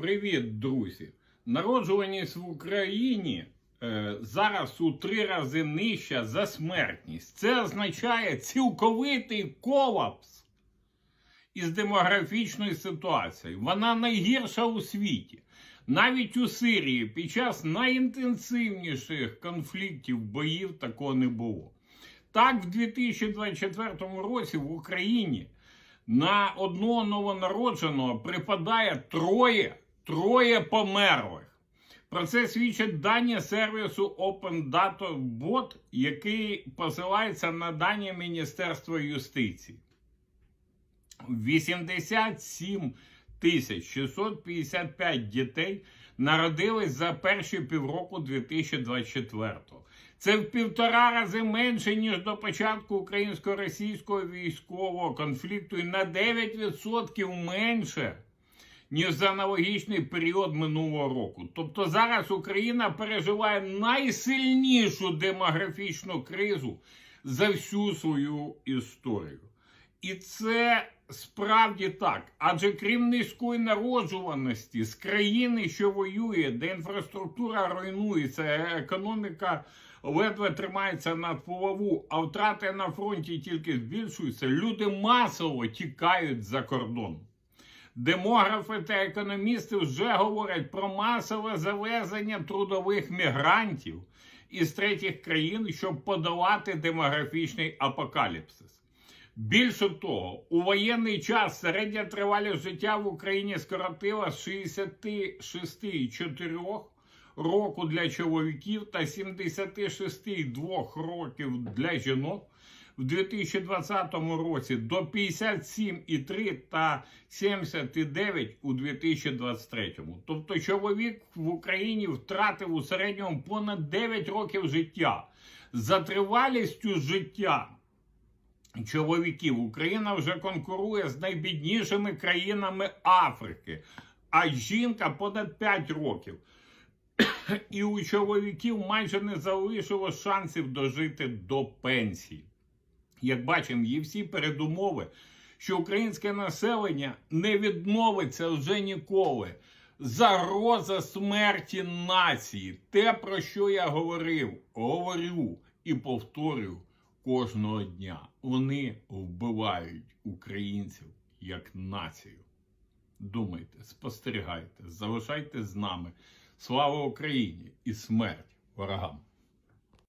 Привіт, друзі! Народжуваність в Україні е, зараз у три рази нижча за смертність. Це означає цілковитий колапс із демографічною ситуацією. Вона найгірша у світі. Навіть у Сирії під час найінтенсивніших конфліктів боїв такого не було. Так, в 2024 році в Україні на одного новонародженого припадає троє, троє померлих. Про це свідчать дані сервісу Open Data Bot, який посилається на дані Міністерства юстиції. 87 тисяч 655 дітей народились за перші півроку 2024-го. Це в півтора рази менше, ніж до початку українсько-російського військового конфлікту, і на 9% менше, ніж за аналогічний період минулого року. Тобто зараз Україна переживає найсильнішу демографічну кризу за всю свою історію. І це справді так. Адже крім низької народжуваності з країни, що воює, де інфраструктура руйнується, економіка ледве тримається над плаву, а втрати на фронті тільки збільшуються, люди масово тікають за кордон. Демографи та економісти вже говорять про масове завезення трудових мігрантів із третіх країн, щоб подолати демографічний апокаліпсис. Більше того, у воєнний час середня тривалість життя в Україні скоротила з 66,4 року для чоловіків та 76,2 років для жінок в 2020 році до 57,3 та 79 у 2023. Тобто чоловік в Україні втратив у середньому понад 9 років життя. За тривалістю життя чоловіків Україна вже конкурує з найбіднішими країнами Африки, а жінка понад 5 років. І у чоловіків майже не залишилось шансів дожити до пенсії. Як бачимо, є всі передумови, що українське населення не відмовиться вже ніколи. Загроза смерті нації. Те, про що я говорив, говорю і повторюю кожного дня. Вони вбивають українців як націю. Думайте, спостерігайте, залишайте з нами. Слава Україні і смерть ворогам!